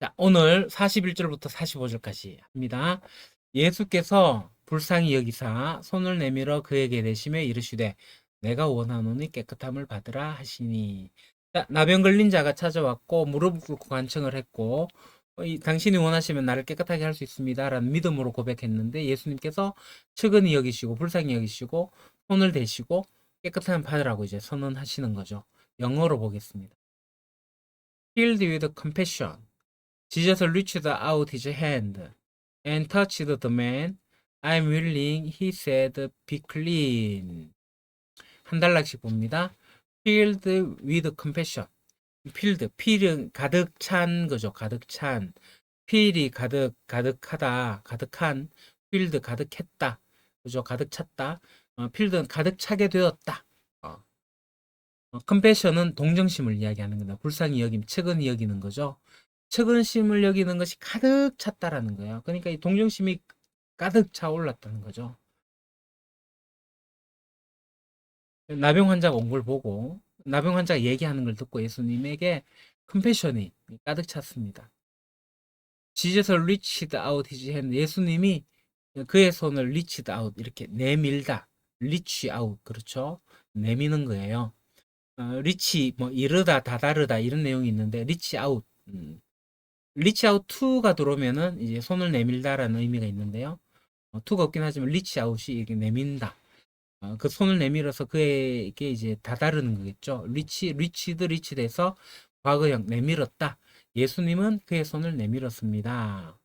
자, 오늘 41절부터 45절까지 합니다. 예수께서 불쌍히 여기사 손을 내밀어 그에게 대시며 이르시되 내가 원하노니 깨끗함을 받으라 하시니 자, 나병 걸린 자가 찾아왔고 무릎을 꿇고 간청을 했고 어, 이, 당신이 원하시면 나를 깨끗하게 할 수 있습니다. 라는 믿음으로 고백했는데 예수님께서 측은히 여기시고 불쌍히 여기시고 손을 대시고 깨끗함을 받으라고 이제 선언하시는 거죠. 영어로 보겠습니다. Filled with compassion, Jesus reached out his hand and touched the man. I'm willing, he said, be clean. 한 달락씩 봅니다. Filled with compassion. Filled, fill은 가득 찬 거죠. 가득 찬. fill이 가득, 가득하다, 가득한. filled, 가득했다. 그죠? 가득 찼다. 어, 필드는 가득 차게 되었다. 어. 어, 컴패션은 동정심을 이야기하는 거다. 불쌍히 여김, 측은히 여기는 거죠. 측은심을 여기는 것이 가득 찼다라는 거예요. 그러니까 이 동정심이 가득 차 올랐다는 거죠. 나병 환자가 온 걸 보고 나병 환자가 얘기하는 걸 듣고 예수님에게 컴패션이 가득 찼습니다. Jesus reached out his hand. 예수님이 그의 손을 reached out 이렇게 내밀다. reach out 그렇죠. 내미는 거예요. 어, reach 뭐 이르다 다다르다 이런 내용이 있는데 reach out 음. Out to가 들어오면은 이제 손을 내밀다라는 의미가 있는데요. 어, to가 없긴 하지만 reach out이 이렇게 내민다. 어, 그 손을 내밀어서 그에게 이제 다다르는 거겠죠. reach, reached, reached에서 과거형 내밀었다. 예수님은 그의 손을 내밀었습니다.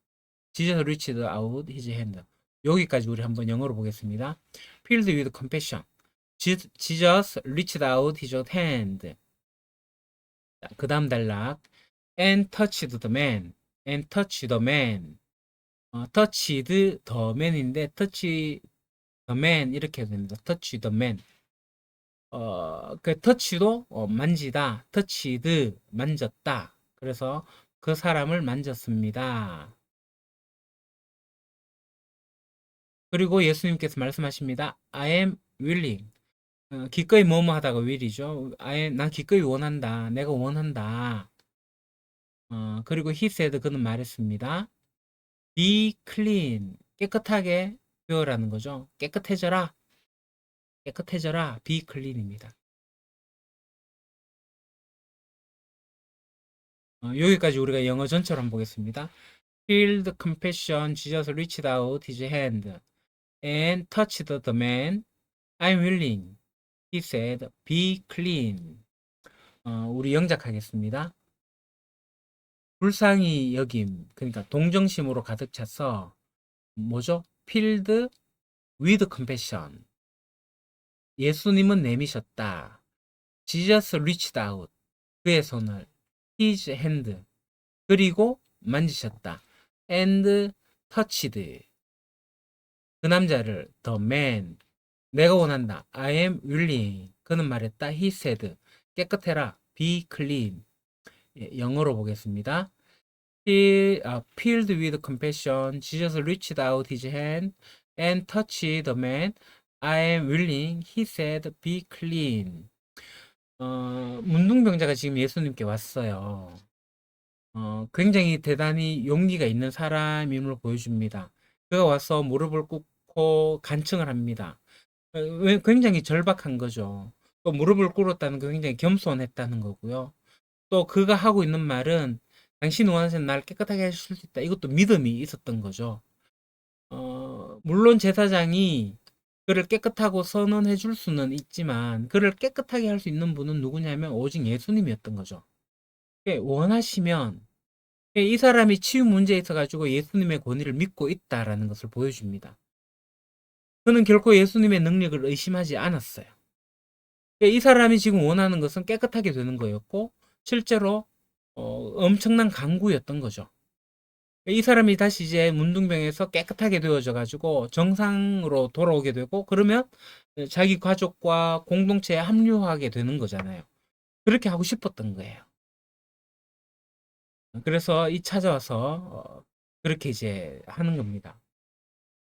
Jesus reached out his hand. 여기까지 우리 한번 영어로 보겠습니다. Filled with compassion. Je- Jesus reached. 그 다음 단락. And touched the man. And touched the man. 어, touched the man인데 touch the man 이렇게 해도 됩니다. touch the man. 어, 그 touch도 어, 만지다. touched 만졌다. 그래서 그 사람을 만졌습니다. 그리고 예수님께서 말씀하십니다. I am willing. 어, 기꺼이 뭐뭐 하다가 will이죠. I am, 난 기꺼이 원한다. 내가 원한다. 어, 그리고 he said 그는 말했습니다. Be clean. 깨끗하게 되어라는 거죠. 깨끗해져라. 깨끗해져라. Be clean입니다. 어, 여기까지 우리가 영어 전체로 한번 보겠습니다. Filled compassion, Jesus reached out his hand and touched the man. I'm willing. He said, be clean. 어, 우리 영작하겠습니다. 불쌍히 여김, 그러니까 동정심으로 가득 차서 뭐죠? Filled with compassion. 예수님은 내미셨다. Jesus reached out. 그의 손을 his hand. 그리고 만지셨다. and touched. 그 남자를 man 내가 원한다. I am willing. 그는 말했다. He said. 깨끗해라. Be clean. 예, 영어로 보겠습니다. Uh, filled with compassion, Jesus reached out his hand and touched the man. I am willing. He said, Be clean. 어, 문둥병자가 지금 예수님께 왔어요. 어, 굉장히 대단히 용기가 있는 사람임을 보여줍니다. 그가 와서 무릎을 꿇고 간청을 합니다. 어, 왜- 굉장히 절박한 거죠. 또 무릎을 꿇었다는 거 굉장히 겸손했다는 거고요. 또 그가 하고 있는 말은 당신 원하시는 날 깨끗하게 하실 수 있다. 이것도 믿음이 있었던 거죠. 어, 물론 제사장이 그를 깨끗하고 선언해 줄 수는 있지만 그를 깨끗하게 할 수 있는 분은 누구냐면 오직 예수님이었던 거죠. 예, 원하시면 예, 이 사람이 치유 문제에 있어 가지고 예수님의 권위를 믿고 있다라는 것을 보여줍니다. 그는 결코 예수님의 능력을 의심하지 않았어요. 예, 이 사람이 지금 원하는 것은 깨끗하게 되는 거였고 실제로 어, 엄청난 강구였던 거죠. 이 사람이 다시 이제 문둥병에서 깨끗하게 되어져 가지고 정상으로 돌아오게 되고 그러면 자기 가족과 공동체에 합류하게 되는 거잖아요. 그렇게 하고 싶었던 거예요. 그래서 이 찾아와서 어, 그렇게 이제 하는 겁니다.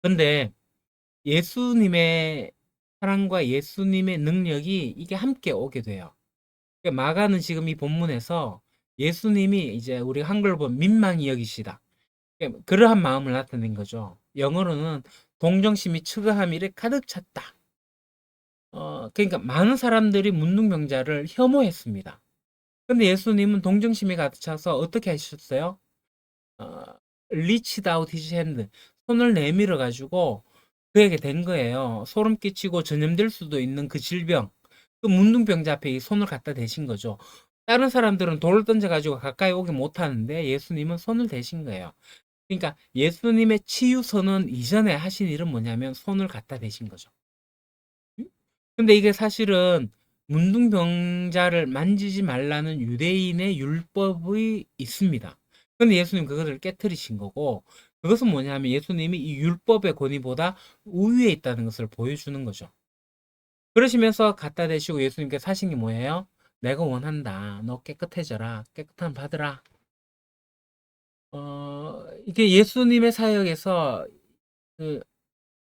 근데 예수님의 사랑과 예수님의 능력이 이게 함께 오게 돼요. 그러니까 마가는 지금 이 본문에서 예수님이 이제 우리 한글로 보면 민망히 여기시다. 예, 그러한 마음을 나타낸 거죠. 영어로는 동정심이 측은함이 이렇게 가득 찼다. 어, 그러니까 많은 사람들이 문둥병자를 혐오했습니다. 근데 예수님은 동정심이 가득 차서 어떻게 하셨어요? 어, reached out his hand. 손을 내밀어 가지고 그에게 된 거예요. 소름 끼치고 전염될 수도 있는 그 질병. 그 문둥병자 앞에 이 손을 갖다 대신 거죠. 다른 사람들은 돌을 던져 가지고 가까이 오기 못 하는데 예수님은 손을 대신 거예요. 그러니까 예수님의 치유 선언 이전에 하신 일은 뭐냐면 손을 갖다 대신 거죠. 음? 근데 이게 사실은 문둥병자를 만지지 말라는 유대인의 율법이 있습니다. 근데 예수님 그것을 깨뜨리신 거고 그것은 뭐냐면 예수님이 이 율법의 권위보다 우위에 있다는 것을 보여주는 거죠. 그러시면서 갖다 대시고 예수님께서 하신 게 뭐예요? 내가 원한다. 너 깨끗해져라. 깨끗함 받으라. 어, 이게 예수님의 사역에서 그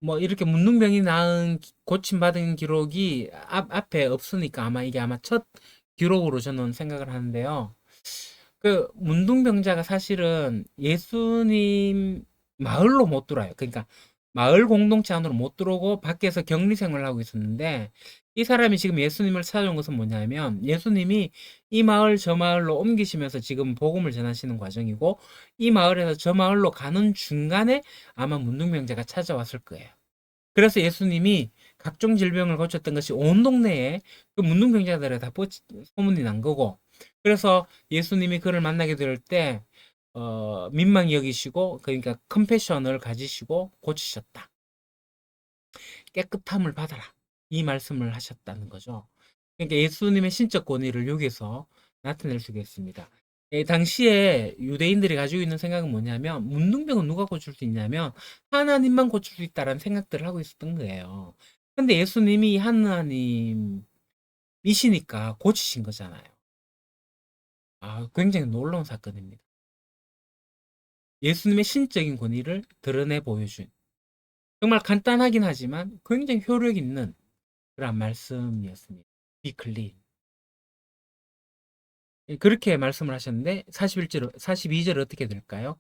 뭐 이렇게 문둥병이 기- 고침받은 기록이 앞, 앞에 없으니까 아마 이게 아마 첫 기록으로 저는 생각을 하는데요. 그 문둥병자가 사실은 예수님 마을로 못 들어와요. 그러니까 마을 공동체 안으로 못 들어오고 밖에서 격리 생활을 하고 있었는데 이 사람이 지금 예수님을 찾아온 것은 뭐냐면 예수님이 이 마을 저 마을로 옮기시면서 지금 복음을 전하시는 과정이고 이 마을에서 저 마을로 가는 중간에 아마 문둥병자가 찾아왔을 거예요. 그래서 예수님이 각종 질병을 고쳤던 것이 온 동네에 그 문둥병자들에 다 뻗- 소문이 난 거고 그래서 예수님이 그를 만나게 될 때 어, 민망히 여기시고 그러니까 컴패션을 가지시고 고치셨다. 깨끗함을 받아라. 이 말씀을 하셨다는 거죠. 그러니까 예수님의 신적 권위를 여기서 나타낼 수가 있습니다. 예, 당시에 유대인들이 가지고 있는 생각은 뭐냐면 문둥병은 누가 고칠 수 있냐면 하나님만 고칠 수 있다라는 생각들을 하고 있었던 거예요. 근데 예수님이 하나님이시니까 고치신 거잖아요. 아, 굉장히 놀라운 사건입니다. 예수님의 신적인 권위를 드러내 보여준 정말 간단하긴 하지만 굉장히 효력 있는 그런 말씀이었습니다. Clean. 예, 그렇게 말씀을 하셨는데 41절, 42절 어떻게 될까요?